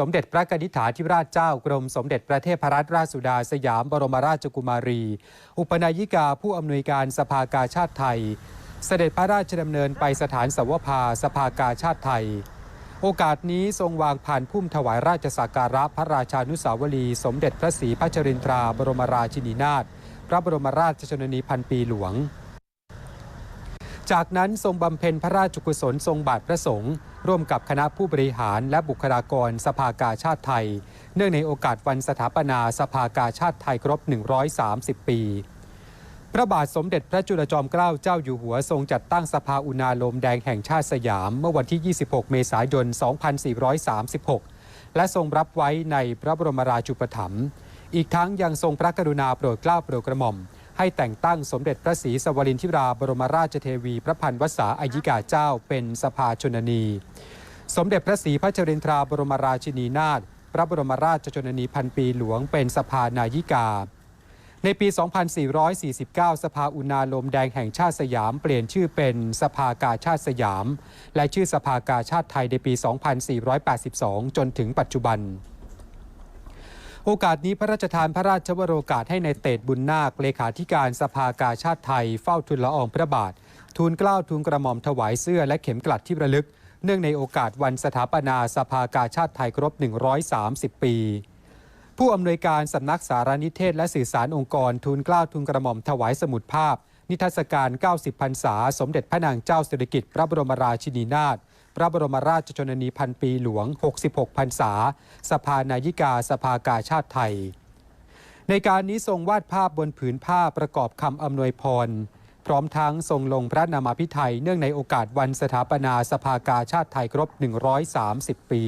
สมเด็จพระกนิษฐาธิราชเจ้ากรมสมเด็จพระเทพรัตนราชสุดาสยามบรมราชกุมารี อุปนายิกาผู้อำนวยการสภากาชาติไทย เสด็จพระราชดำเนินไปสถานสวภาสภากาชาติไทย โอกาสนี้ทรงวางผ่านพุ่มถวายราชสักการะพระราชานุสาวรีย์สมเด็จพระศรีพัชรินทราบรมราชินีนาถพระบรมราชชนนีพันปีหลวง จากนั้นทรงบำเพ็ญพระราชกุศลทรงบาทพระสงฆ์ร่วมกับคณะผู้บริหารและบุคลากรสภากาชาติไทย เนื่องในโอกาสวันสถาปนาสภากาชาติไทยครบ 130 ปี พระบาทสมเด็จพระจุลจอมเกล้าเจ้าอยู่หัวทรงจัดตั้งสภาอุณาโลมแดงแห่งชาติสยาม เมื่อวันที่ 26 เมษายน 2436 และทรงรับไว้ในพระบรมราชูปถัมภ์อีกทั้งยังทรงพระกรุณาโปรดเกล้าโปรดกระหม่อม ให้แต่งตั้งสมเด็จพระศรีสวรินทิราบรมราชเทวีพระพันวษาอายิกาเจ้าเป็นสภาชนนี สมเด็จพระศรีพัชรินทราบรมราชินีนาถพระบรมราชชนนีพันปีหลวงเป็นสภานายิกา ในปี 2449 สภาอุณาโลมแดงแห่งชาติสยามเปลี่ยนชื่อเป็นสภากาชาติสยาม และชื่อสภากาชาติไทยในปี 2482 จนถึงปัจจุบัน โอกาสนี้พระราชทานพระราชวโรกาสให้ในายเตดบุญนาคเลขาธิการสภากาชาติไทยเฝ้าทุนละอองพระบาท ทูลเกล้าทูลกระหม่อมถวายเสื้อและเข็มกลัดที่ระลึก เนื่องในโอกาสวันสถาปนาสภากาชาติไทยครบ 130 ปี ผู้อำนวยการสำนักสารนิเทศและสื่อสารองค์กรทูลเกล้าทูลกระหม่อมถวายสมุดภาพ นิทรรศการ 90 พรรษา สมเด็จพระนางเจ้าสิริกิติ์พระบรมราชินีนาถ พระบรมราชชนนีพันปีหลวง 66พรรษา สภานายิกาสภากาชาติไทย ในการนี้ทรงวาดภาพบนผืนผ้าประกอบคำอำนวยพร พร้อมทั้งทรงลงพระนามาพิไทยเนื่องในโอกาสวันสถาปนาสภากาชาติไทยครบ 130 ปี